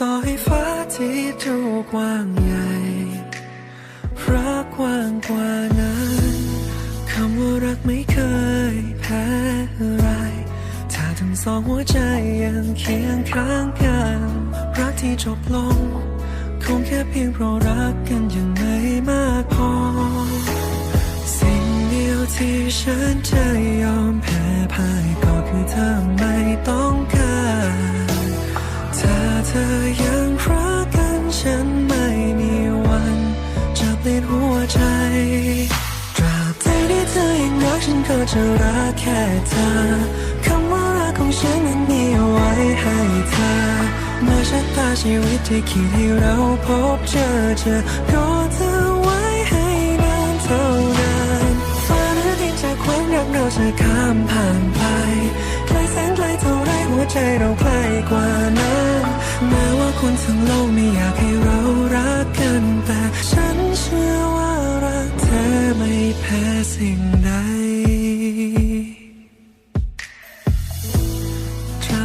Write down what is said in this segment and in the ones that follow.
ต่อให้ฟ้าที่เท่ากว้างใหญ่รักกว้างกว่านั้นคำว่ารักไม่เคยแพ้ไรถ้าทั้งสองหัวใจยังเคียงข้างกัน รักที่จบลง คงแค่เพียงเพราะรักกันยังไม่มากพอ สิ่งเดียวที่ฉันจะยอมแพ้พ่ายก็คือเธอ ใจตราบใดที่เธอยังรักฉันก็จะรักแค่เธอคำว่ารักของฉันนั้นมีเอาไว้ให้เธอเมื่อชะตาชีวิตที่คิดให้เราพบเจอเจอก็เธอไว้ให้นานเท่านั้นฟ้าหรือดินจากความรักเราจะข้ามผ่านไปไกลแสนไกลเท่าไรหัวใจเราใกล้กว่านั้นแม้ว่าคนทั้งโลกไม่อยากให้เรา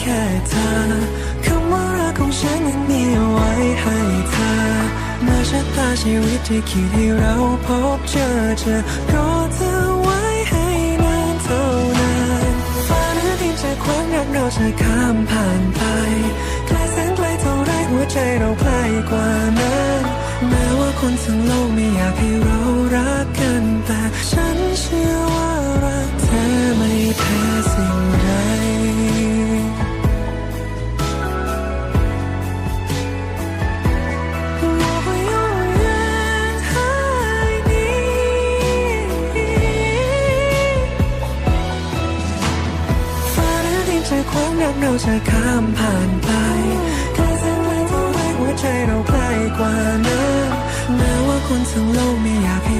แค่เธอคำว่ารักของฉันนั้นมีเอาไว้ให้เธอเมื่อชะตาชีวิตที่คิดให้เราพบเจอเจอก็เธอไว้ให้นานเท่านั้นฟ้าหรือดินจากความรักเราจะข้ามผ่านไปไกลแสนไกลเท่าไรหัวใจเราใกล้กว่านั้นแม้ว่าคนทั้งโลกไม่อยากให้เรารักกันแต่ฉันเชื่อว่ารักเธอไม่แพ้ เราจะข้ามผ่านไปแค่แสนไกลเท่าไรหัวใจเราใกล้กว่านั้นแม้ว่าคนทั้งโลกไม่อยากให้